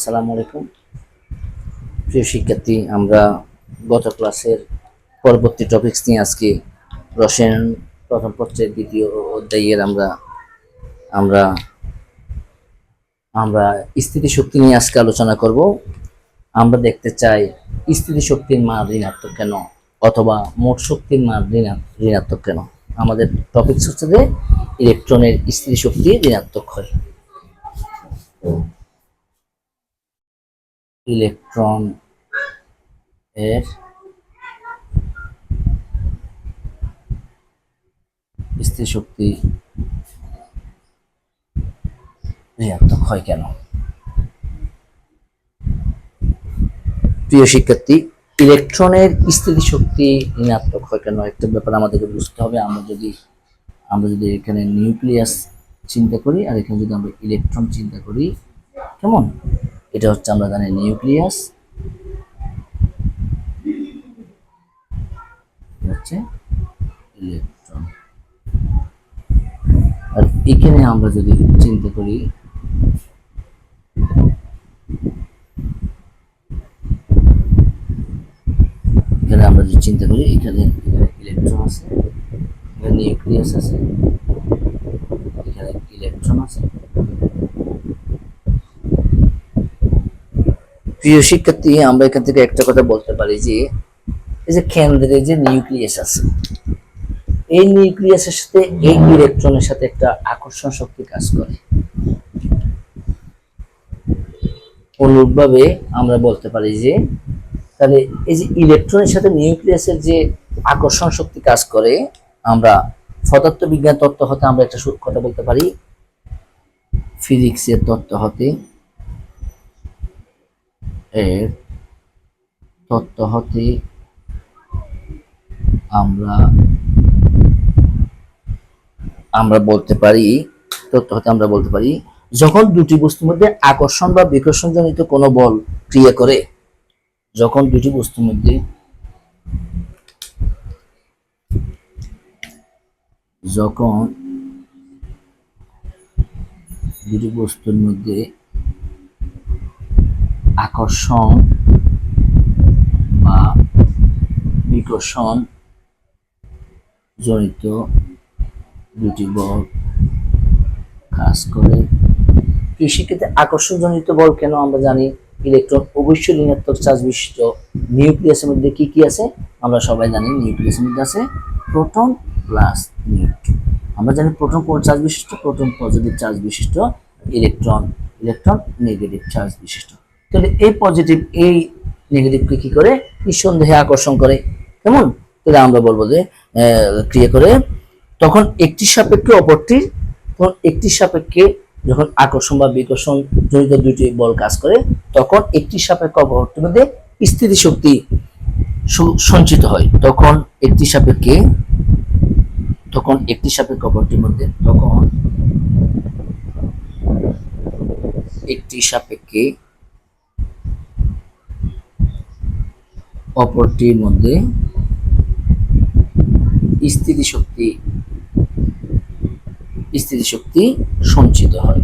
আসসালামু আলাইকুম। প্রিয় শিক্ষার্থী, আমরা গত ক্লাসের পরবর্তী টপিকস নিয়ে আজকে রসায়ন প্রথম পর্যায়ের দ্বিতীয় অধ্যায়ের আমরা আমরা আমরা স্থিতিশক্তি নিয়ে আজকে আলোচনা করব। আমরা দেখতে চাই স্থিতিশক্তির মান ঋণাত্মক কেন অথবা মোট শক্তির মান ঋণা- ঋণাত্মক কেন? আমাদের টপিকস হচ্ছে যে ইলেকট্রনের স্থিতিশক্তি ঋণাত্মক হয়। ইলেকট্রন এর স্থিতিশক্তি ঋণাত্মক হয় কেন? প্রিয় শিক্ষার্থী, ইলেকট্রনের স্থিতিশক্তি ঋণাত্মক হয় কেন? একটা ব্যাপার আমাদেরকে বুঝতে হবে। আমরা যদি আমরা যদি এখানে নিউক্লিয়াস চিন্তা করি, আর এখানে যদি আমরা ইলেকট্রন চিন্তা করি, কেমন? এটা হচ্ছে আমরা জানি নিউক্লিয়াস। হচ্ছে ইলেকট্রন। আর এখানে আমরা যদি চিন্তা করি, এখানে আমরা যদি চিন্তা করি, এখানে ইলেকট্রন আছে, এখানে নিউক্লিয়াস আছে, এখানে ইলেকট্রন আছে। প্রিয় শিক্ষার্থী, আমরা এখান থেকে একটা কথা বলতে পারি যে, এই যে কেন্দ্রে যে নিউক্লিয়াস আছে, এই নিউক্লিয়াসের সাথে এই ইলেকট্রনের সাথে একটা আকর্ষণ শক্তি কাজ করে। অনুরূপভাবে আমরা বলতে পারি যে, তাহলে এই যে ইলেকট্রনের সাথে নিউক্লিয়াসের যে আকর্ষণ শক্তি কাজ করে, আমরা পদার্থ বিজ্ঞান তত্ত্ব হতে আমরা একটা কথা বলতে পারি। ফিজিক্সের তত্ত্ব হতে এর তত্ত্ব হতে আমরা আমরা বলতে পারি, তত্ত্ব হতে আমরা বলতে পারি, যখন দুটি বস্তুর মধ্যে আকর্ষণ বা বিকর্ষণ জনিত কোনো বল ক্রিয়া করে, যখন দুটি বস্তুর মধ্যে যখন দুটি বস্তুর মধ্যে আকর্ষণ বা বিকর্ষণ জড়িত দুটি বল কাজ করে। শিক্ষার্থী আকর্ষণজনিত বল কেন আমরা জানি? ইলেকট্রন অবশ্যই ঋণাত্মক চার্জ বিশিষ্ট। নিউক্লিয়াসের মধ্যে কি কি আছে? আমরা সবাই জানি নিউক্লিয়াসের মধ্যে আছে প্রোটন প্লাস নিউট্রন। আমরা জানি প্রোটন কোন চার্জ বিশিষ্ট? প্রোটন পজিটিভ চার্জ বিশিষ্ট। ইলেকট্রন ইলেকট্রন নেগেটিভ চার্জ বিশিষ্ট। তাহলে এই পজিটিভ এই নেগেটিভকে কি করে? নিঃসন্দেহে আকর্ষণ করে। কেমন? তাহলে আমরা বলব যে ক্রিয়া করে তখন একটি সাপেক্ষে অপরটির তখন একটি সাপেক্ষে যখন আকর্ষণ বা বিকর্ষণ জনিত দুটি বল কাজ করে, তখন একটি সাপেক্ষে অপরটির মধ্যে স্থিতিশক্তি সঞ্চিত হয়। তখন একটি সাপেক্ষে, তখন একটি সাপেক্ষে অপরটির মধ্যে, তখন একটি সাপেক্ষে অপরটির মধ্যে স্থিতিশক্তি স্থিতিশক্তি সঞ্চিত হয়।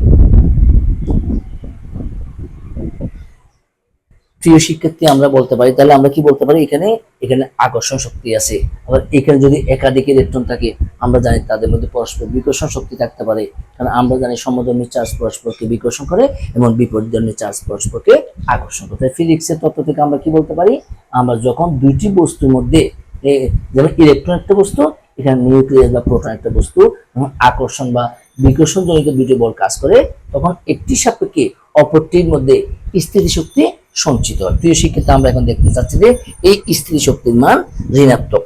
প্রিয় শিক্ষার্থী আমরা বলতে পারি, তাহলে আমরা কি বলতে পারি? এখানে এখানে আকর্ষণ শক্তি আছে। আবার এখানে যদি একাধিক ইলেকট্রন থাকে, আমরা জানি তাদের মধ্যে পরস্পর বিকর্ষণ শক্তি থাকতে পারে। কারণ আমরা জানি সমধর্মী চার্জ পরস্পরকে বিকর্ষণ করে এবং বিপরীত বিপরীতধর্মী চার্জ পরস্পরকে আকর্ষণ করে। ফিজিক্সের তত্ত্ব থেকে আমরা কি বলতে পারি? আমরা যখন দুইটি বস্তুর মধ্যে যেমন ইলেকট্রন একটা বস্তু, এখানে নিউক্লিয়াস বা প্রোটন একটা বস্তু আকর্ষণ বা বিকর্ষণ জনিত দুটি বল কাজ করে, তখন একটি সাপেক্ষে অপরটির মধ্যে স্থিতিশক্তি সঞ্চিত হয়। প্রিয় শিক্ষিত, আমরা এখন দেখতে চাচ্ছি যে এই স্থিতিশক্তির মান ঋণাত্মক।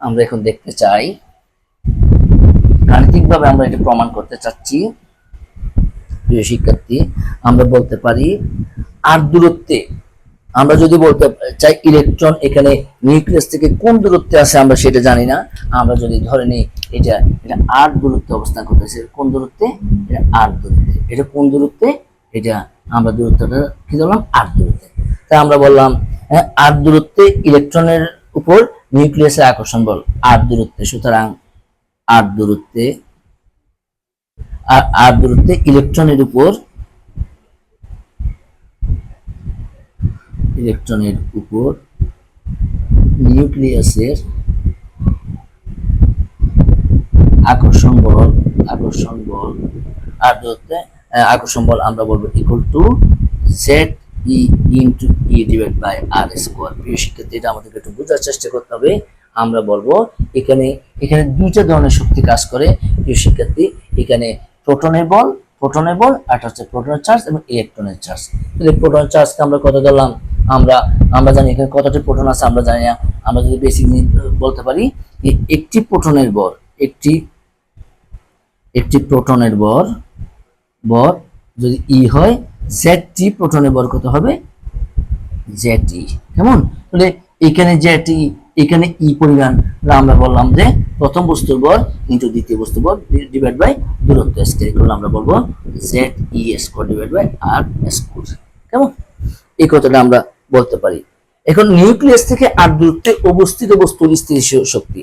আমরা এখন দেখতে চাই, গাণিতিকভাবে আমরা এটা প্রমাণ করতে চাচ্ছি। প্রিয় শিক্ষার্থী, আমরা বলতে পারি আর দূরত্বে, আমরা যদি বলতে চাই ইলেকট্রন এখানে নিউক্লিয়াস থেকে কোন দূরত্বে আছে আমরা সেটা জানি না। আমরা যদি ধরে নিই এটা এটা আর দূরত্বে অবস্থান করতেছে, কোন দূরত্বে? এটা আর দূরত্বে। এটা কোন দূরত্বে? এটা আমরা দূরত্বটা কি ধরলাম? আট দূরত্বে। তাই আমরা বললাম আট দূরত্বে ইলেকট্রনের উপর নিউক্লিয়াসের আকর্ষণ বল আট দূরত্বে। সুতরাং আট দূরত্বে আর আট দূরত্বে ইলেকট্রনের উপর ইলেকট্রনের উপর নিউক্লিয়াসের আকর্ষণ বল আকর্ষণ বল আর দূরত্বে আকর্ষণ বল আমরা বলব equal to Z E into E divide by R square প্রিয় শিক্ষার্থী, এটা আমাদেরকে একটু বোঝার চেষ্টা করতে হবে। আমরা বলব এখানে এখানে দুইটা ধরনের শক্তি কাজ করে। প্রিয় শিক্ষার্থী, এখানে প্রোটনের বল প্রোটনের বল, আর হচ্ছে প্রোটনের চার্জ এবং ইলেকট্রনের চার্জ তাহলে প্রোটনের চার্জকে আমরা কত ধরলাম? আমরা আমরা জানি এখানে কতটি প্রোটন আছে, আমরা জানি না। আমরা যদি বেসিক বলতে পারি একটি প্রোটনের বল, একটি একটি প্রোটনের বর বর যদি ই হয় জেড টি প্রোটনের বর কত হবে? জেড কেমন? তাহলে এখানে জেড এখানে ই পরিমাণ আমরা বললাম যে প্রথম বস্তুর বর ইন্টু দ্বিতীয় বস্তুর বর ডিভাইড বাই দূরত্ব স্কেল করলে আমরা বলব Z E square divide by R square কেমন? এই কথাটা আমরা বলতে পারি। এখন নিউক্লিয়াস থেকে আর দূরত্বে অবস্থিত বস্তুর স্থিতিশীল শক্তি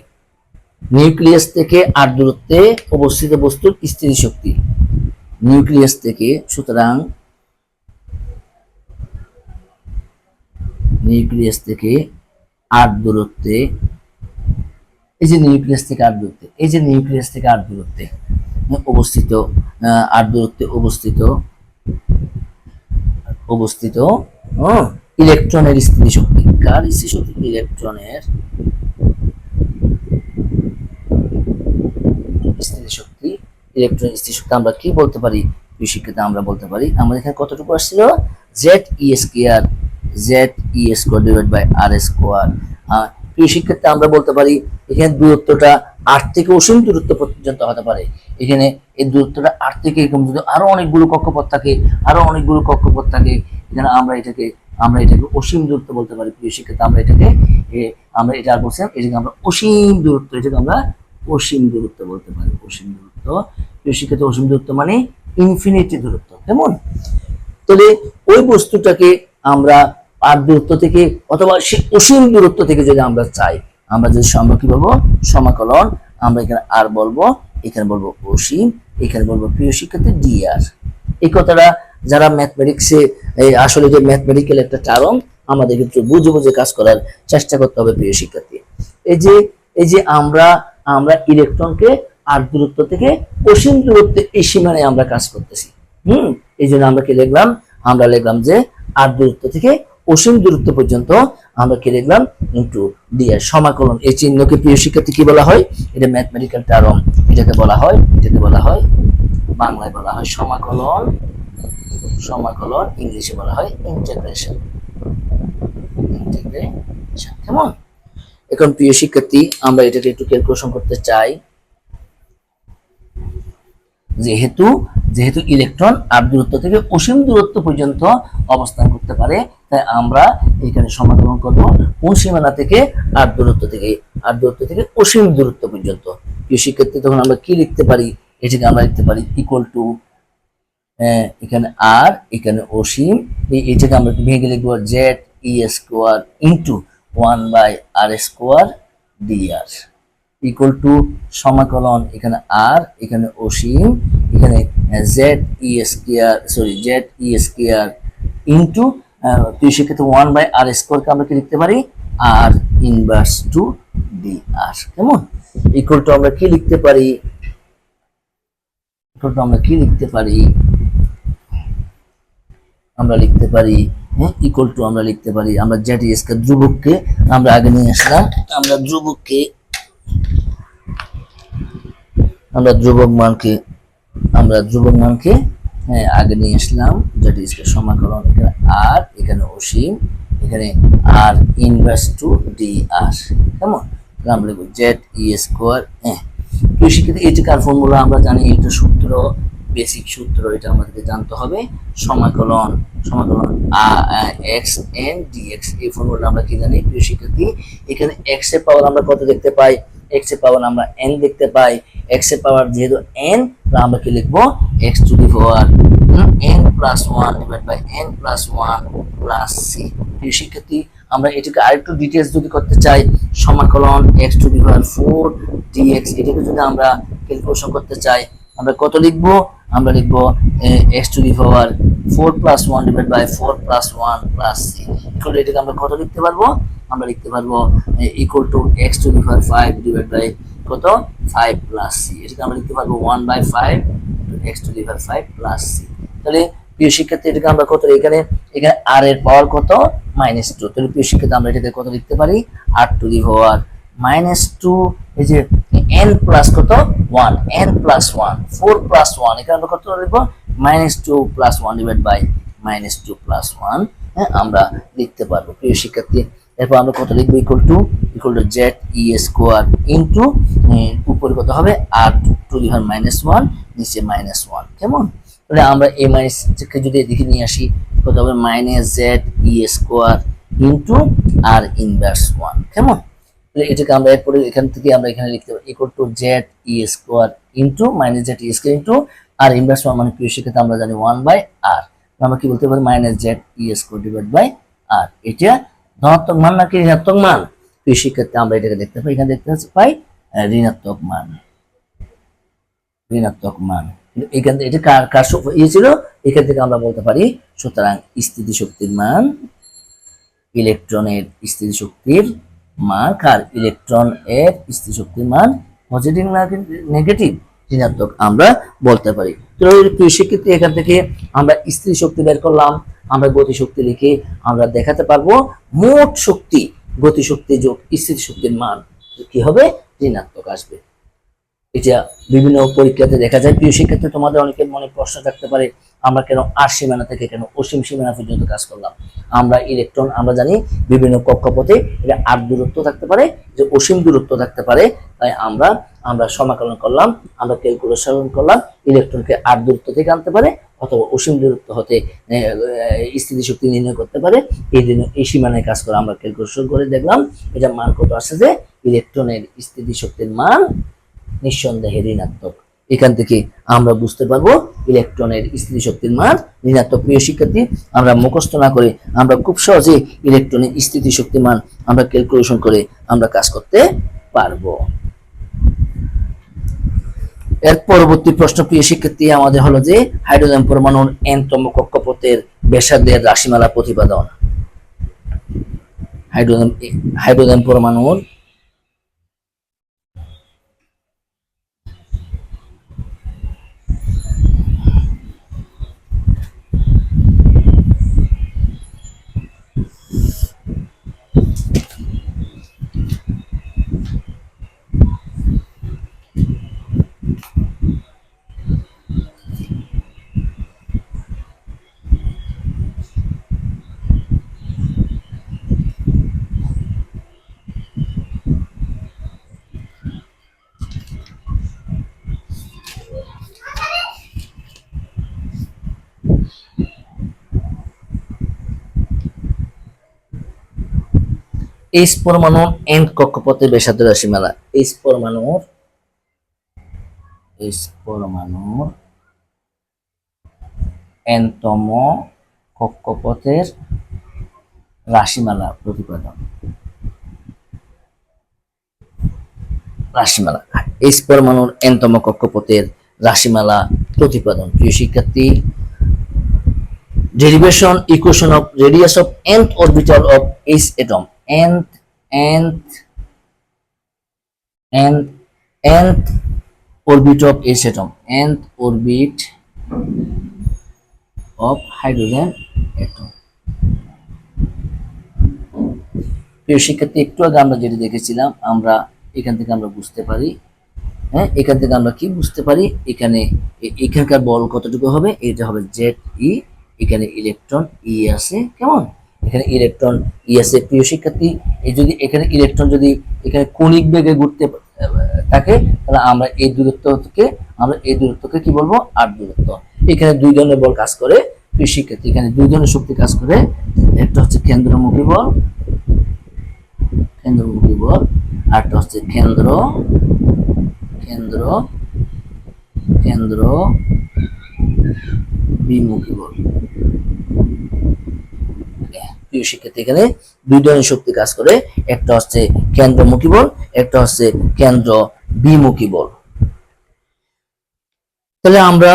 নিউক্লিয়াস থেকে আর দূরত্বে অবস্থিত বস্তুর স্থিতি শক্তি নিউক্লিয়াস থেকে, সুতরাং নিউক্লিয়াস থেকে আর দূরত্বে, এই যে নিউক্লিয়াস থেকে আর দূরত্বে, এই যে নিউক্লিয়াস থেকে আর দূরত্বে অবস্থিত আর দূরত্বে অবস্থিত অবস্থিত ইলেকট্রনের স্থিতি শক্তি কার স্থিতি শক্তি ইলেকট্রনের স্থিতিশক্তি ইলেকট্রন আমরা কি বলতে পারি? এই শিক্ষাতে আমরা বলতে পারি। আমাদের এখানে কতটুকু আসছিল? Z E square Z E square divide by R square প্রিয় শিক্ষার্থী, আমরা বলতে পারি, এখানে দূরত্বটা আট থেকে অসীম দূরত্ব পর্যন্ত হতে পারে। এখানে এই দূরত্বটা আট থেকে এরকম যদি আরও অনেকগুলো কক্ষপথ থাকে, আরও অনেকগুলো কক্ষপথ থাকে, এখানে আমরা এটাকে আমরা এটাকে অসীম দূরত্ব বলতে পারি, প্রিয় শিক্ষার্থী, আমরা এটাকে আমরা এটা আর বলছিলাম, এটাকে আমরা অসীম দূরত্ব, এটাকে আমরা অসীম দূরত্ব বলতে পারি, অসীম দূরত্ব। প্রিয় শিক্ষার্থী অসীম দূরত্ব মানে ইনফিনিটি দূরত্ব, কেমন? তাহলে ওই বস্তুটাকে আমরা আর দূরত্ব থেকে অথবা সে অসীম দূরত্ব থেকে যদি আমরা চাই, আমরা যদি আমরা কি বলব? সমাকলন। আমরা এখানে আর বলব, এখানে বলব অসীম, এখানে বলব প্রিয় শিক্ষার্থী ডিআর এই কথাটা যারা ম্যাথমেটিক্সে আসলে যে ম্যাথমেটিক্যাল একটা টার্ম আমাদের কিন্তু বুঝে বুঝে কাজ করার চেষ্টা করতে হবে প্রিয় শিক্ষার্থী। এই যে এই যে আমরা আমরা ইলেকট্রনকে আর দূরত্ব থেকে অসীম দূরত্বে এই সীমানায় আমরা কাজ করতেছি। হুম? এই জন্য আমরা কি লিখলাম? আমরা লিখলাম যে আর দূরত্ব থেকে অসীম দূরত্ব পর্যন্ত আমরা কি লিখলাম? ইন্টু ডিআর সমাকলন। এই চিহ্নকে প্রিয় শিক্ষার্থী কি বলা হয়? এটা ম্যাথমেটিক্যাল টার্ম এটাকে বলা হয়, এটাকে বলা হয়, বাংলায় বলা হয় সমাকলন। সমাকলন ইংলিশে বলা হয় ইন্টিগ্রেশন ইন্টিগ্রেশন কেমন? এখন প্রিয় শিক্ষার্থী, আমরা এটাকে একটু ক্যালকুলেশন করতে চাই। যেহেতু যেহেতু ইলেকট্রন আর দূরত্ব থেকে অসীম দূরত্ব পর্যন্ত অবস্থান করতে পারে, তাই আমরা এখানে সমাকলন করব কোন সীমানা থেকে আর দূরত্ব থেকে, আর দূরত্ব থেকে অসীম দূরত্ব পর্যন্ত। প্রিয় শিক্ষার্থী তখন আমরা কি লিখতে পারি? এটাকে আমরা লিখতে পারি ইকুয়াল টু এখানে আর এখানে অসীম। এটাকে আমরা ভেঙে লিখব Z E square into one by R square D R equal to সমাকলন, এখানে আর এখানে অসীম, এখানে Z E square sorry Z E square into তুই সেক্ষেত্রে ওয়ান বাই আর স্কোয়ারকে আমরা কি লিখতে পারি? R inverse to D R কেমন? ইকুয়াল টু আমরা কি লিখতে পারি? ইকুয়াল টু আমরা কি লিখতে পারি? আমরা লিখতে পারি হ্যাঁ ইকুয়াল টু আমরা লিখতে পারি, আমরা জেড এস কে ধ্রুবককে আমরা আগে নিয়ে আসলাম, আমরা ধ্রুবককে আমরা ধ্রুবক মানকে, আমরা ধ্রুবক মানকে হ্যাঁ আগে নিয়ে আসলাম এস সমাকলন এখানে আর, এখানে অসীম, এখানে R inverse to D R কেমন আমরা লিখব জেড ই স্কোয়ার হ্যাঁ। তো শিক্ষিত এটি কার ফর্মুলা আমরা জানি, এটা সূত্র বেসিক সূত্র, এটা আমাদেরকে জানতে হবে, সমাকলন সমাকলন এক্স এন ডিএক্স এই ফর্মুলা আমরা কি জানি? প্রিয় শিক্ষার্থী এখানে এক্সের পাওয়ার আমরা কত দেখতে পাই? এক্সের পাওয়ার আমরা এন দেখতে পাই এক্সের পাওয়ার যেহেতু এন আমরা কি লিখব? X to the power N plus one divide by N plus one plus C প্রিয় শিক্ষার্থী, আমরা এটাকে আরেকটু ডিটেলস যদি করতে চাই, সমাকলন X to the power four D X এটাকে যদি আমরা ক্যালকুলেশন করতে চাই, আমরা কত লিখব? আমরা লিখব X to the power four plus one divide by four plus one plus C এটাকে আমরা কত লিখতে পারব? আমরা লিখতে পারব equal to X to the five divide by কত? ফাইভ প্লাস সি এটাকে আমরা লিখতে পারব one by five X to the five plus C তাহলে প্রিয় শিক্ষার্থী, এটাকে আমরা কত এখানে এখানে আর এর পাওয়ার কত? মাইনাস টু তাহলে প্রিয় শিক্ষার্থী, আমরা এটাকে কত লিখতে পারি? R to the power minus two এই যে এন প্লাস কত? One N plus one four plus one এখানে আমরা কত লিখব? Minus two plus one divide by minus two plus one হ্যাঁ আমরা লিখতে পারব। প্রিয় শিক্ষার্থী এরপর আমরা কত লিখব? Equal to equal to Z E square into উপরে কত হবে? R to the power minus one নিচে মাইনাস ওয়ান কেমন? তাহলে আমরা এই মাইনাসকে যদি এদিকে নিয়ে আসি, কত হবে? Minus Z E square into R inverse one কেমন? তাহলে এটাকে আমরা এরপরে এখান থেকে আমরা এখানে লিখতে পারি equal to Z E square into minus Z E square into R inverse one মানে প্রিয় সেক্ষেত্রে আমরা জানি ওয়ান বাই আর আমরা কি বলতে পারি? Minus Z E square divide by R এটা ধনাত্মক মান নাকি ঋণাত্মক মান? প্রিয় শিক্ষার্থী আমরা এটাকে দেখতে পাই। এখানে দেখতে পাই ঋণাত্মক মান। ঋণাত্মক মান। এখান থেকে এটা কার কার ইয়ে ছিল। এখান থেকে আমরা বলতে পারি, সুতরাং স্থিতিশক্তির মান ইলেকট্রনের স্থিতিশক্তির মান কার ইলেকট্রন এর স্থিতিশক্তির মান পজিটিভ না নেগেটিভ? ঋণাত্মক আমরা বলতে পারি। তো শিক্ষার্থী, এখান থেকে আমরা স্থিতি শক্তি বের করলাম, আমরা গতি শক্তি লিখে আমরা দেখাতে পারব মোট শক্তি গতি শক্তি যোগ স্থিতি শক্তির মান। কি হবে? ঋণাত্মক আসবে। এটা বিভিন্ন পরীক্ষাতে দেখা যায়। প্রিয় শিক্ষার্থী, তোমাদের অনেকের মনে প্রশ্ন থাকতে পারে, আমরা কেন আর সীমানা থেকে কেন অসীম সীমানা পর্যন্ত কাজ করলাম? আমরা ইলেকট্রন আমরা জানি বিভিন্ন কক্ষপথে এটা আর দূরত্ব থাকতে পারে, যে অসীম দূরত্ব থাকতে পারে, তাই আমরা আমরা সমাকলন করলাম, আমরা ক্যালকুলেশন করলাম ইলেকট্রনকে আর দূরত্ব থেকে আনতে পারে অথবা অসীম দূরত্ব হতে স্থিতিশক্তি নির্ণয় করতে পারে। এই জন্য এই সীমানায় কাজ করে আমরা ক্যালকুলেশন করে দেখলাম, এটা মান কত আসছে যে ইলেকট্রনের স্থিতিশক্তির মান নিঃসন্দেহে ঋণাত্মক। এখান থেকে আমরা বুঝতে পারব ইলেকট্রনের স্থিতিশক্তির মান ঋণাত্মক। প্রিয় শিক্ষার্থী, আমরা মুখস্থ না করে আমরা খুব সহজে ইলেকট্রনের স্থিতিশক্তির মান আমরা ক্যালকুলেশন করে আমরা কাজ করতে পারব। এর পরবর্তী প্রশ্ন প্রিয় শিক্ষার্থী, আমাদের হলো যে হাইড্রোজেন পরমাণুর এনতম কক্ষপথের ব্যাসার্ধের রাশিমালা প্রতিপাদন। হাইড্রোজেন হাইড্রোজেন পরমাণুর এইচ পরমাণুর এন কক্ষপথে ব্যাসার্ধ রাশিমালা এইচ পরমাণুর এইচ পরমাণুর এনতম কক্ষপথের রাশিমালা প্রতিপাদন। রাশিমালা এইচ পরমাণুর এনতম কক্ষপথের রাশিমালা প্রতিপাদন। প্রিয় শিক্ষার্থী, derivation equation of radius of nth orbital of each atom nth nth nth nth orbit of each atom nth orbit of hydrogen atom. প্রিয় শিক্ষার্থী, একটু আগে আমরা যেটা দেখেছিলাম, আমরা এখান থেকে আমরা বুঝতে পারি হ্যাঁ এখান থেকে আমরা কি বুঝতে পারি? এখানে এখানকার বল কতটুকু হবে? এটা হবে জেড ই এখানে ইলেকট্রন ই আছে, কেমন? এখানে ইলেকট্রন ই আছে প্রিয় শিক্ষার্থী, এই যদি এখানে ইলেকট্রন যদি এখানে কণিক বেগে ঘুরতে থাকে, তাহলে আমরা এই দূরত্ব থেকে আমরা এই দূরত্বকে কি বলব? আর দূরত্ব। এখানে দুই ধরনের বল কাজ করে, প্রিয় শিক্ষার্থী, এখানে দুই ধরনের শক্তি কাজ করে। একটা হচ্ছে কেন্দ্রমুখী বল কেন্দ্রমুখী বল আরটা হচ্ছে কেন্দ্র কেন্দ্র কেন্দ্র বিমুখী বল। প্রিয় শিক্ষার্থী, এখানে দুই ধরনের শক্তি কাজ করে। একটা হচ্ছে কেন্দ্রমুখী বল, একটা হচ্ছে কেন্দ্র বিমুখী বল। তাহলে আমরা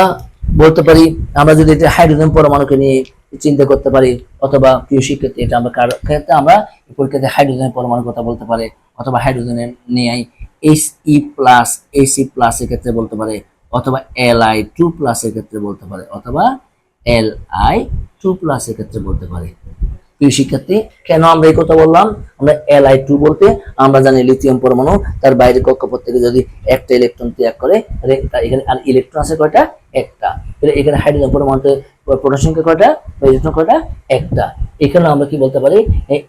বলতে পারি, আমরা যদি এটা হাইড্রোজেন পরমাণুকে নিয়ে চিন্তা করতে পারি, অথবা প্রিয় শিক্ষার্থী, এটা আমরা কার ক্ষেত্রে আমরা পরীক্ষাতে হাইড্রোজেন পরমাণুর কথা বলতে পারে, অথবা হাইড্রোজেনের নিয়ে H E plus H E plus এর ক্ষেত্রে বলতে পারে, অথবা এল আই টু প্লাস এর ক্ষেত্রে বলতে পারে, অথবা এল আই টু প্লাস এর ক্ষেত্রে বলতে পারে। প্রিয় শিক্ষার্থী, কেন আমরা এই কথা বললাম? আমরা এল আই টু বলতে আমরা জানি লিথিয়াম পরমাণু, তার বাইরে কক্ষপথ থেকে যদি একটা ইলেকট্রন ত্যাগ করে এখানে আর ইলেকট্রন আছে কয়টা? একটা। এখানে হাইড্রোজেন পরমাণুতে প্রোটন সংখ্যা কয়টা? ইলেকট্রন কয়টা? একটা। এখানে আমরা কি বলতে পারি?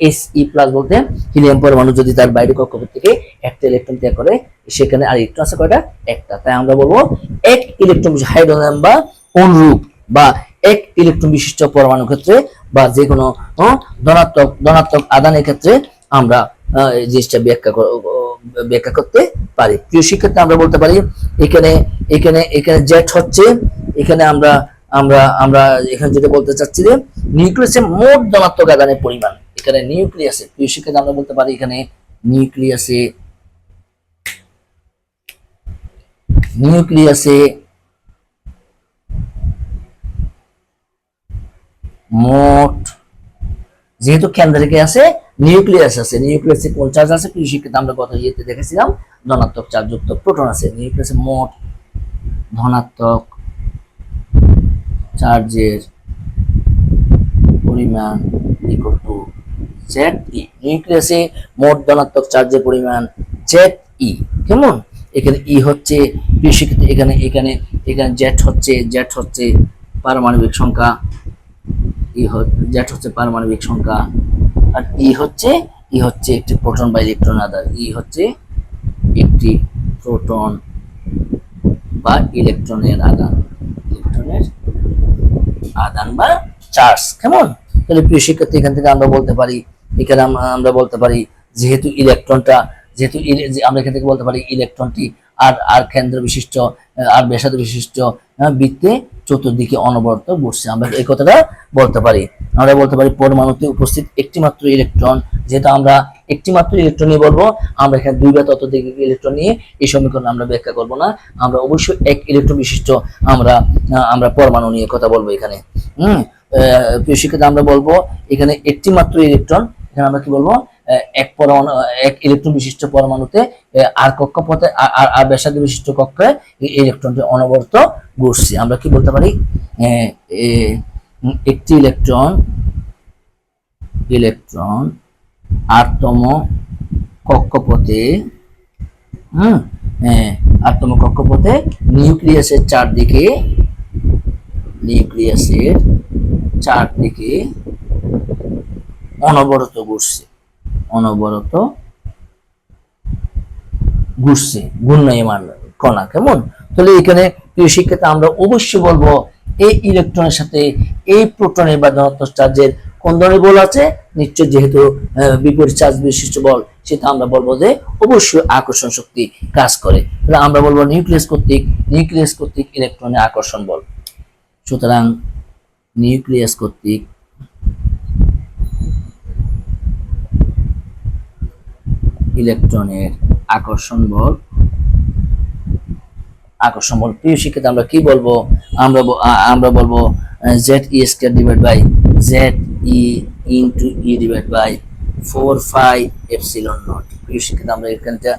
এস ই প্লাস বলতে হিলিয়াম পরমাণু যদি তার বাইরে কক্ষপথ থেকে একটা ইলেকট্রন ত্যাগ করে, সেখানে আর ইলেকট্রন আছে কয়টা? একটা। তাই আমরা বলব এক ইলেকট্রন হাইড্রোজেন বা অনুরূপ বা এক ইলেকট্রন বিশিষ্ট পরমাণু ক্ষেত্রে বা যে কোনো ধনাত্মক ধনাত্মক আদানের ক্ষেত্রে আমরা এই জিনিসটা ব্যাখ্যা ব্যাখ্যা করতে পারি। প্রিয় শিক্ষার্থী, আমরা বলতে পারি, এখানে এখানে এখানে জেট হচ্ছে, এখানে আমরা আমরা আমরা এখানে যেটা বলতে চাচ্ছি যে নিউক্লিয়াসের মোট ধনাত্মক আদানের পরিমাণ, এখানে নিউক্লিয়াসে, প্রিয় শিক্ষার্থী, আমরা বলতে পারি এখানে নিউক্লিয়াসে নিউক্লিয়াসে মোট যেহেতু কেন্দ্রিকে আছে, নিউক্লিয়াস আছে। নিউক্লিয়াসে কোন চার্জ আছে? শিক্ষিত আমরা গত ইয়েতে দেখেছিলাম, ধনাত্মক চার্জ যুক্ত প্রোটন আছে। নিউক্লিয়াসে মোট ধনাত্মক চার্জের পরিমাণ ইকুয়াল টু জেড ই নিউক্লিয়াসে মোট ধনাত্মক চার্জের পরিমাণ জেড ই কেমন? এখানে ই হচ্ছে প্রিয় শিক্ষিত এখানে এখানে এখানে জেড হচ্ছে জেড হচ্ছে পারমাণবিক সংখ্যা ই জেড হচ্ছে পারমাণবিক সংখ্যা, আর ই হচ্ছে ই হচ্ছে একটি প্রোটন বা ইলেকট্রন আধার। ই হচ্ছে একটি প্রোটন বা ইলেকট্রনের আদান ইলেকট্রনের আদান বা চার্জ কেমন? তাহলে প্রিয় শিক্ষার্থী, এখান থেকে আমরা বলতে পারি, এখানে আমরা বলতে পারি, যেহেতু ইলেকট্রনটা যেহেতু আমরা এখান থেকে বলতে পারি ইলেকট্রনটি আর আর কেন্দ্র বিশিষ্ট আর ব্যাসার্ধ বিশিষ্ট বৃত্তে চতুর্দিকে অনবরত ঘুরছে আমরা এই কথাটা বলতে পারি। আমরা বলতে পারি, পরমাণুতে উপস্থিত একটি মাত্র ইলেকট্রন যেহেতু আমরা একটি মাত্র ইলেকট্রন নিয়ে বলব, আমরা এখানে দুই বা ততোধিক ইলেকট্রন নিয়ে এই সমীকরণ আমরা ব্যাখ্যা করব না। আমরা অবশ্যই এক ইলেকট্রন বিশিষ্ট আমরা আমরা পরমাণু নিয়ে কথা বলব এখানে। হম? শিক্ষিত আমরা বলব, এখানে একটি মাত্র ইলেকট্রন এখানে আমরা কি বলব? এক পরমাণু, এক ইলেকট্রন বিশিষ্ট পরমাণুতে আর কক্ষপথে আর- ব্যাসার্ধ বিশিষ্ট কক্ষে ইলেকট্রনটি অনবরত ঘুরছে। আমরা কি বলতে পারি? একটি ইলেকট্রন ইলেকট্রন আটতম কক্ষপথে, হুম আটতম কক্ষপথে নিউক্লিয়াসের চারদিকে নিউক্লিয়াসের চারদিকে অনবরত ঘুরছে। অনবরত ঘুরছে, ঘূর্ণয়মান কণা, কেমন? তাহলে এখানে, প্রিয় শিক্ষাতে আমরা অবশ্যই বলব, এই ইলেকট্রনের সাথে এই প্রোটনের বা ধনাত্মক চার্জের কোন ধরনের বল আছে? নিশ্চয় যেহেতু বিপরীত চার্জ বিশিষ্ট বল, সেটা আমরা বলব যে অবশ্যই আকর্ষণ শক্তি কাজ করে। তাহলে আমরা বলব নিউক্লিয়াস কর্তৃক নিউক্লিয়াস কর্তৃক ইলেকট্রনের আকর্ষণ বল। সুতরাং নিউক্লিয়াস কর্তৃক ইলেকট্রনের আকর্ষণ বল। আকর্ষণ বল। প্রিয় শিক্ষিত আমরা কি বলব? আমরা আমরা বলব Z E square divide by Z E into E divide by four five epsilon naught প্রিয় শিক্ষিত আমরা এখানটা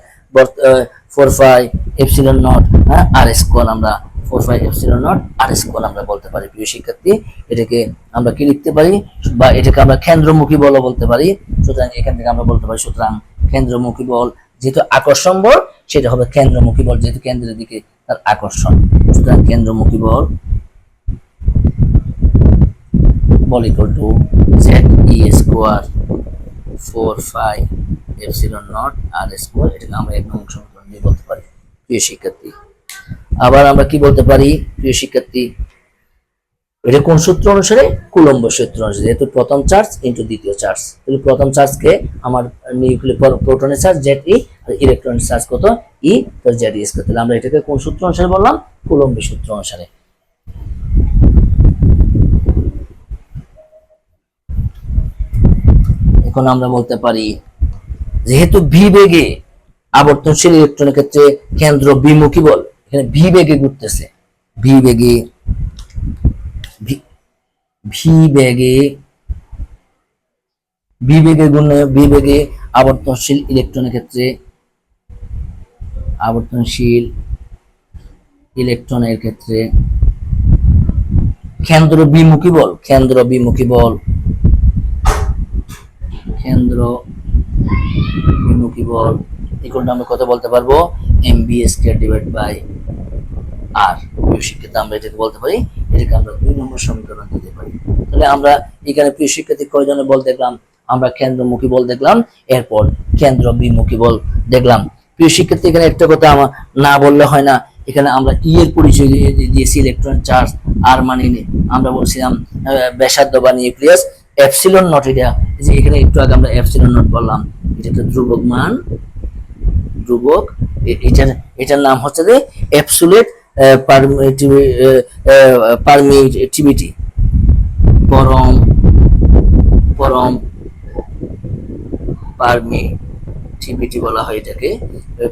ফোর ফাইভ এপসিলন নট হ্যাঁ আর স্কোয়ার আমরা four five epsilon naught R square আমরা বলতে পারি। প্রিয় শিক্ষার্থী, এটাকে আমরা কি লিখতে পারি? বা এটাকে আমরা কেন্দ্রমুখী বল বলতে পারি। সুতরাং এখান থেকে আমরা বলতে পারি, সুতরাং কেন্দ্রমুখী বল যেহেতু আকর্ষণ বল, সেটা হবে কেন্দ্রমুখী বল যেহেতু কেন্দ্রের দিকে তার আকর্ষণ। সুতরাং কেন্দ্রমুখী বল বল equal to Z E square four five epsilon naught R square এটাকে আমরা এক নং সমীকরণ দিয়ে বলতে পারি। প্রিয় শিক্ষার্থী, আবার আমরা কি বলতে পারি? প্রিয় শিক্ষার্থী এটা কোন সূত্র অনুসারে? কুলম্ব সূত্র অনুসারে। যেহেতু প্রথম চার্জ ইন্টু দ্বিতীয় চার্জ তাহলে প্রথম চার্জকে আমার নিউক্লিয়ার প্রোটনের চার্জ জেড ই আর ইলেকট্রনের চার্জ কত? ই তো জেড ই স্কোয়ার তাহলে আমরা এটাকে কোন সূত্র অনুসারে বললাম? কুলম্বী সূত্র অনুসারে। এখন আমরা বলতে পারি, যেহেতু ভি বেগে আবর্তনশীল ইলেকট্রনের ক্ষেত্রে কেন্দ্র বিমুখী বল, এখানে ভি বেগে ঘুরতেছে। ভি বেগে ভি- বেগে ভি বেগে গুণে ভি বেগে আবর্তনশীল ইলেকট্রনের ক্ষেত্রে আবর্তনশীল ইলেকট্রনের ক্ষেত্রে কেন্দ্র বিমুখী বল, কেন্দ্র বিমুখী বল, কেন্দ্র বিমুখী বল ইকুয়াল আমরা কত বলতে পারব? M B square divide by R প্রিয় শিক্ষার্থী, আমরা এটাকে বলতে পারি, এটাকে আমরা দুই নম্বর সমীকরণ দিতে পারি। তাহলে আমরা এখানে প্রিয় শিক্ষার্থী কয়জনের বল দেখলাম? আমরা কেন্দ্রমুখী বল দেখলাম, এরপর কেন্দ্র বিমুখী বল দেখলাম। প্রিয় শিক্ষার্থী, এখানে একটা কথা আমার না বললে হয় না। এখানে আমরা ই এর পরিচয় দিয়ে- দিয়ে- দিয়েছি ইলেকট্রন চার্জ আর মানে আমরা বলছিলাম ব্যাসার্ধ বা নিউক্লিয়াস এপসিলন নট এটা যে এখানে একটু আগে আমরা এপসিলন নট বললাম। এটা তো ধ্রুবক মান, ধ্রুবক এটার এটার নাম হচ্ছে যে অ্যাবসুলেট পারমিটিভিটি পরম পরম পারমিটিভিটি বলা হয় এটাকে।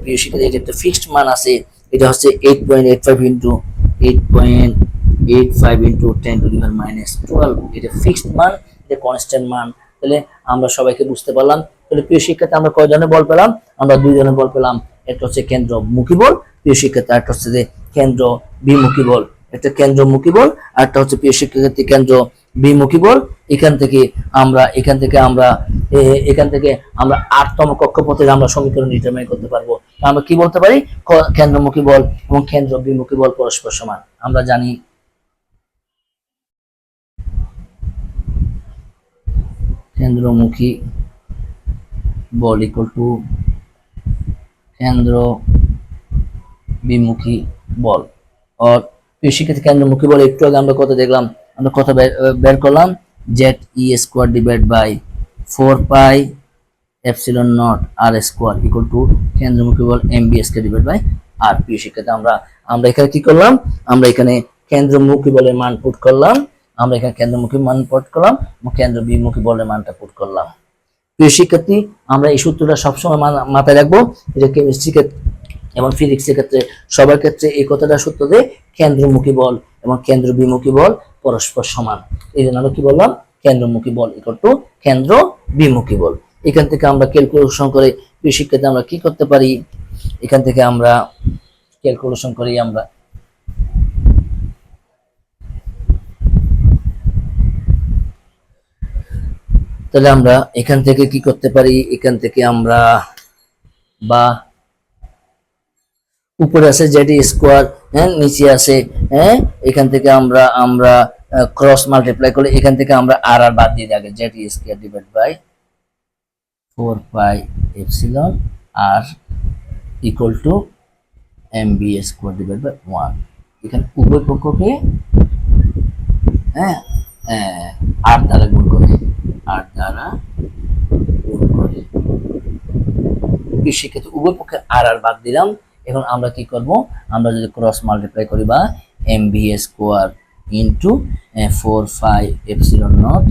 প্রিয় শিক্ষার্থী, এটা একটা ফিক্সড মান আছে। এটা হচ্ছে eight point eight five into eight point eight five into ten to দিভার minus twelve এটা ফিক্সড মান, এটা কনস্ট্যান্ট মান। তাহলে আমরা সবাইকে বুঝতে পারলাম। তাহলে প্রিয় শিক্ষার্থী, আমরা কয়জনের বল পেলাম? আমরা দুই জনের বল পেলাম। একটা হচ্ছে কেন্দ্রমুখী বল প্রিয় শিক্ষার্থী একটা হচ্ছে যে কেন্দ্র বিমুখী বল একটা কেন্দ্রমুখী বল আর একটা হচ্ছে প্রিয় শিক্ষার্থী, কেন্দ্র বিমুখী বল এখান থেকে আমরা, এখান থেকে আমরা এখান থেকে আমরা আটতম কক্ষপথের আমরা সমীকরণ ডিটারমাইন করতে পারব আমরা কি বলতে পারি? কেন্দ্রমুখী বল এবং কেন্দ্র বিমুখী বল পরস্পর সমান। আমরা জানি কেন্দ্রমুখী বল ইকুয়াল টু কেন্দ্র বিমুখী বল। আর কৃষিক্ষেত্রে কেন্দ্রমুখী বল একটু আগে আমরা কত দেখলাম, আমরা কত বের করলাম Z E square divide by four pi epsilon naught R square equal to কেন্দ্রমুখী বল M B square divide by R প্রিয় শিক্ষার্থী, আমরা আমরা এখানে কি করলাম? আমরা এখানে কেন্দ্রমুখী বলের মান পুট করলাম, আমরা এখানে কেন্দ্রমুখী মান পুট করলাম কেন্দ্র বিমুখী বলের মানটা পুট করলাম। প্রিয় শিক্ষার্থী, আমরা এই সূত্রটা সবসময় মাথায় রাখব। এটা কেমিস্ট্রি এবং ফিজিক্সের ক্ষেত্রে, সবার ক্ষেত্রে এই কথাটা সত্য যে কেন্দ্রমুখী বল এবং কেন্দ্র বিমুখী বল পরস্পর সমান। এই জন্য আমরা কি বললাম? কেন্দ্রমুখী বল ইকুয়াল টু কেন্দ্র বিমুখী বল। এখান থেকে আমরা ক্যালকুলেশন করে, প্রিয় শিক্ষার্থী, আমরা কি করতে পারি? এখান থেকে আমরা ক্যালকুলেশন করি, আমরা তাহলে আমরা এখান থেকে কি করতে পারি? এখান থেকে আমরা বা উপরে আছে জেডি স্কোয়ার হ্যাঁ নিচে আছে হ্যাঁ এখান থেকে আমরা আমরা ক্রস মাল্টিপ্লাই করলে এখান থেকে আমরা আর আর বাদ দিয়ে আগে Z E square divide by four pi epsilon R equal to M B square divide by one এখানে উভয় পক্ষকে হ্যাঁ আট দ্বারা গুণ আট দ্বারা গুণ করে উভয় পক্ষে আর আর বাদ দিলাম। এখন আমরা কি করব? আমরা যদি ক্রস মাল্টিপ্লাই করি বা M B square into four five epsilon naught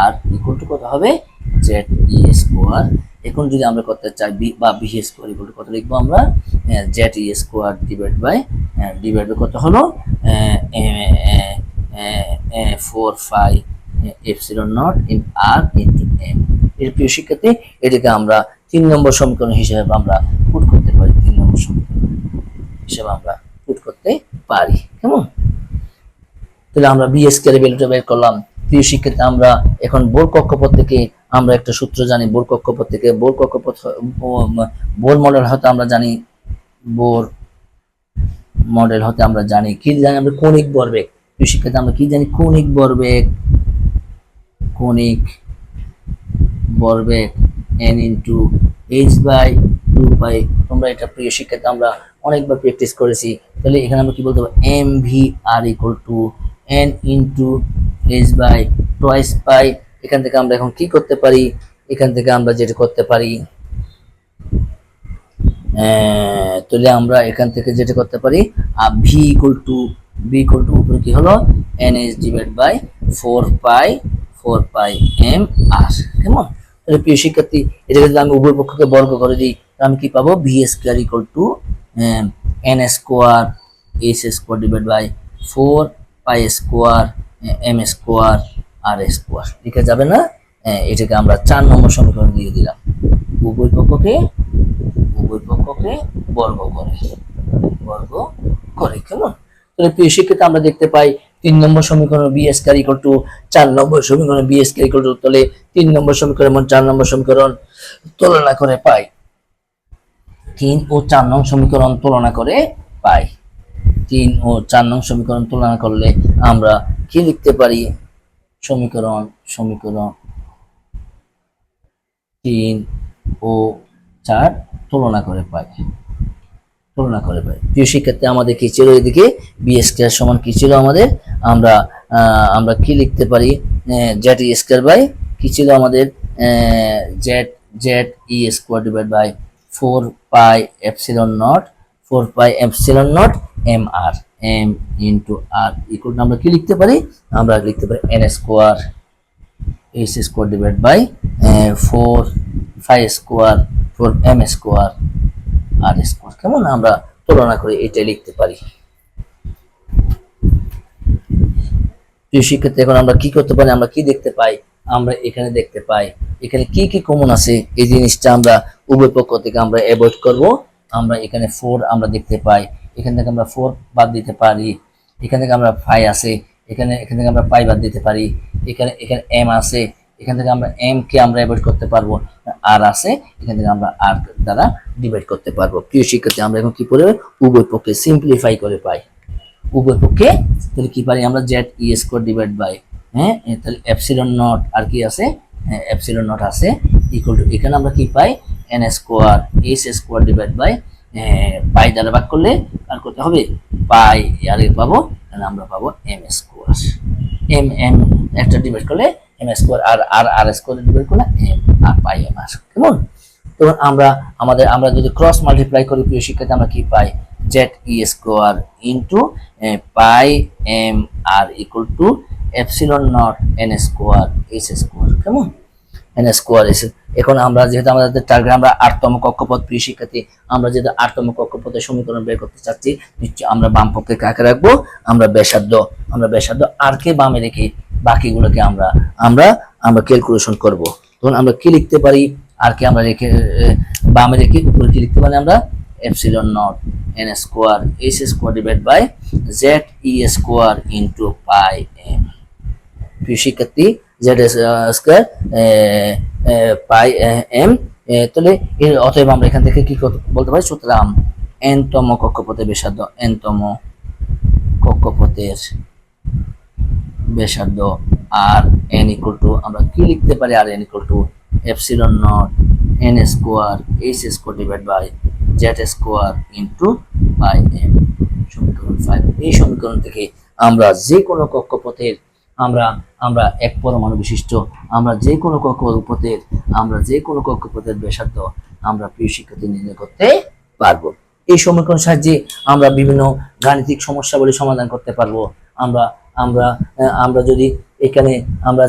R equal to কত হবে? জেড ই স্কোয়ার এখন যদি আমরা করতে চাই বি বা বি স্কোয়ার ইকুয়াল টু কত লিখব আমরা? Z E square divide by divide by কত হলো? Four five epsilon naught in R into M এর প্রিয় শিক্ষার্থী, এটাকে আমরা তিন নম্বর সমীকরণ হিসেবে আমরা পুট করতে পারি, তিন নম্বর সমীকরণ হিসেবে আমরা পুট করতে পারি। কেমন? তাহলে আমরা বিএসকে এর ভ্যালুটা বের করলাম। প্রিয় শিক্ষার্থী, আমরা এখন বোর কক্ষপথ থেকে আমরা একটা সূত্র জানি, বোর কক্ষপথ থেকে বোর কক্ষপথ বোর মডেল হয়তো আমরা জানি, বোর মডেল হতে আমরা জানি, কি জানি আমরা কৌণিক ভরবেগ প্রিয় শিক্ষার্থী, আমরা কি জানি কৌণিক ভরবেগ কৌণিক ভরবেগ N into H by two by তোমরা এটা প্রিয় শিক্ষার্থী আমরা অনেকবার প্র্যাকটিস করেছি। তাহলে এখানে আমরা কি বলতে পারি? M V R equal to N into H by twice pi এখান থেকে আমরা এখন কি করতে পারি? এখান থেকে আমরা যেটা করতে পারি তাহলে আমরা এখান থেকে যেটা করতে পারি V equal to B equal to উপরে কি হলো? N H divide by four pi four pi M R কেমন? তাহলে প্রিয় শিক্ষার্থী এটাকে যদি আমি উভয় পক্ষকে বর্গ করে দিই আমি কি পাবো? V square equal to N square S square divide by four pi square M square R square লিখে যাবে না? হ্যাঁ, এটাকে আমরা চার নম্বর সমীকরণ দিয়ে দিলাম। উভয় পক্ষকে উভয় পক্ষকে বর্গ করে বর্গ করে কেমন? তাহলে প্রিয় শিক্ষিত আমরা দেখতে পাই তিন নম্বর সমীকরণ বি স্কয়ার ইকুয়াল টু চার নম্বর সমীকরণ বি স্কয়ার টু তাহলে তিন নম্বর সমীকরণ এবং চার নম্বর সমীকরণ তুলনা করে পাই। তিন ও চার নং সমীকরণ তুলনা করে পাই। তিন ও চার নং সমীকরণ তুলনা করলে আমরা কি লিখতে পারি? সমীকরণ সমীকরণ। তিন ও চার তুলনা করে পাই। তুলনা করে পাই প্রিয় শিক্ষার্থী, আমাদের কি ছিল এদিকে? বি স্কয়ার সমান কি ছিল আমাদের? আমরা আমরা কি লিখতে পারি? জেড ই স্কয়ার বাই কি ছিল আমাদের? Z Z E square divide by four pi epsilon naught four pi epsilon naught M R M into R equal আমরা কি লিখতে পারি? আমরা লিখতে পারি N square H square divide by four five square four M square R square কেমন? আমরা তুলনা করে এটা লিখতে পারি। প্রিয় শিক্ষার্থী, এখন আমরা কি করতে পারি? আমরা কি দেখতে পাই? আমরা এখানে দেখতে পাই। এখানে কি কি কমন আছে? এই জিনিসটা আমরা উভয় পক্ষ থেকে আমরা অ্যাভয়েড করব। আমরা এখানে ফোর আমরা দেখতে পাই। এখান থেকে আমরা ফোর বাদ দিতে পারি। এখান থেকে আমরা ফাইভ আছে। এখানে, এখান থেকে আমরা পাই বাদ দিতে পারি। এখানে এখানে এম আছে। এখান থেকে আমরা এম কে আমরা অ্যাভয়েড করতে পারব। আর আছে, এখান থেকে আমরা আর দ্বারা ডিভাইড করতে পারব। প্রিয় শিক্ষার্থী, আমরা এখন কি করে উভয় পক্ষে সিম্পলিফাই করে পাই। উভয় পক্ষে, তাহলে কি পারি আমরা? Z E square divide by হ্যাঁ তাহলে এপসিলন নট আর কি আছে? এপসিলন নট আছে ইকুয়াল টু এখানে আমরা কি পাই? N square S square divide by pi দ্বারা ভাগ করলে আর করতে হবে? পাই আর পাবো আমরা পাবো এম স্কোয়ার এম এম একটা ডিভাইড করলে M square R R R square divide করলে M R pi M R কেমন? তখন আমরা, আমাদের, আমরা যদি ক্রস মাল্টিপ্লাই করি প্রিয় শিক্ষার্থী, আমরা কি পাই? Z E square into pi M R equal to epsilon naught N square S square কেমন? এন স্কোয়ার এস এখন আমরা যেহেতু আমাদের টার্গেট আমরা আটতম কক্ষপথ, প্রিয় শিক্ষার্থী, আমরা যেহেতু আটতম কক্ষপথের সমীকরণ বের করতে চাচ্ছি, নিশ্চয়ই আমরা বাম পক্ষে কাকে রাখব? আমরা ব্যাসার্ধ আমরা ব্যাসার্ধ আর কে বামে রেখে বাকিগুলোকে আমরা আমরা আমরা ক্যালকুলেশন করব। তখন আমরা কি লিখতে পারি? আর কি আমরা রেখে বামে রেখে উপরে কি লিখতে পারি আমরা? Epsilon naught N square H square divide by Z E square into pi M প্রিয় শিক্ষার্থী জেড স্কোয়ার পাই এম তাহলে এর অতএব আমরা এখান থেকে কি বলতে পারি? সুতরাং এনতম কক্ষপথের ব্যাসার্ধ এনতম কক্ষপথের ব্যাসার্ধ আর এন ইকুয়াল টু আমরা কি লিখতে পারি R N equal to epsilon naught N square H square divide by Z square into by M সমীকরণ ফাইভ এই সমীকরণ থেকে আমরা যে কোনো কক্ষপথের, আমরা আমরা এক পরমাণু বিশিষ্ট, আমরা যে কোনো কক্ষপথের আমরা যে কোনো কক্ষপথের ব্যাসার্ধ আমরা প্রিয় শিক্ষার্থী নির্ণয় করতে পারব। এই সমীকরণ সাহায্যে আমরা বিভিন্ন গাণিতিক সমস্যাগুলি সমাধান করতে পারব। আমরা আমরা আমরা যদি এখানে আমরা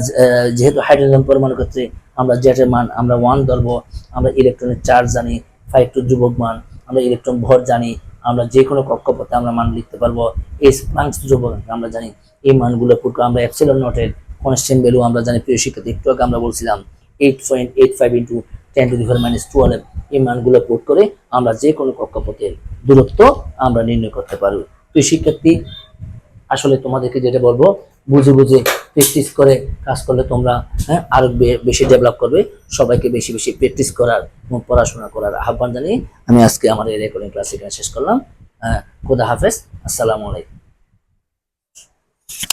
যেহেতু হাইড্রোজেন পরমাণু ক্ষেত্রে আমরা জেটের মান, আমরা ওয়ান ধরবো, আমরা ইলেকট্রনের চার্জ জানি, ফাইভ টু যুবক মান, আমরা ইলেকট্রন ভর জানি, আমরা যে কোনো কক্ষপথে আমরা মান লিখতে পারব, এস প্লাঙ্কস যুবক আমরা জানি, এই মানগুলো পুরো আমরা অ্যাপসিলন নটের কনস্ট্যান্ট ভ্যালু আমরা জানি, প্রিয় শিক্ষার্থী, একটু আগে আমরা বলছিলাম, eight point eight five into ten to the four minus twelve, এই মানগুলো পুট করে আমরা যে কোনো কক্ষপথের দূরত্ব আমরা নির্ণয় করতে পারব। প্রিয় শিক্ষার্থী আসলে তোমাদেরকে যেটা বলব, বুঝে বুঝে প্র্যাকটিস করে কাজ করলে তোমরা হ্যাঁ আরও বেশি ডেভেলপ করবে, সবাইকে বেশি বেশি প্র্যাকটিস করার এবং পড়াশোনা করার আহ্বান জানিয়ে আমি আজকে আমার এই রেকর্ডিং ক্লাস এখানে শেষ করলাম। খোদা হাফেজ, আসসালামু আলাইকুম।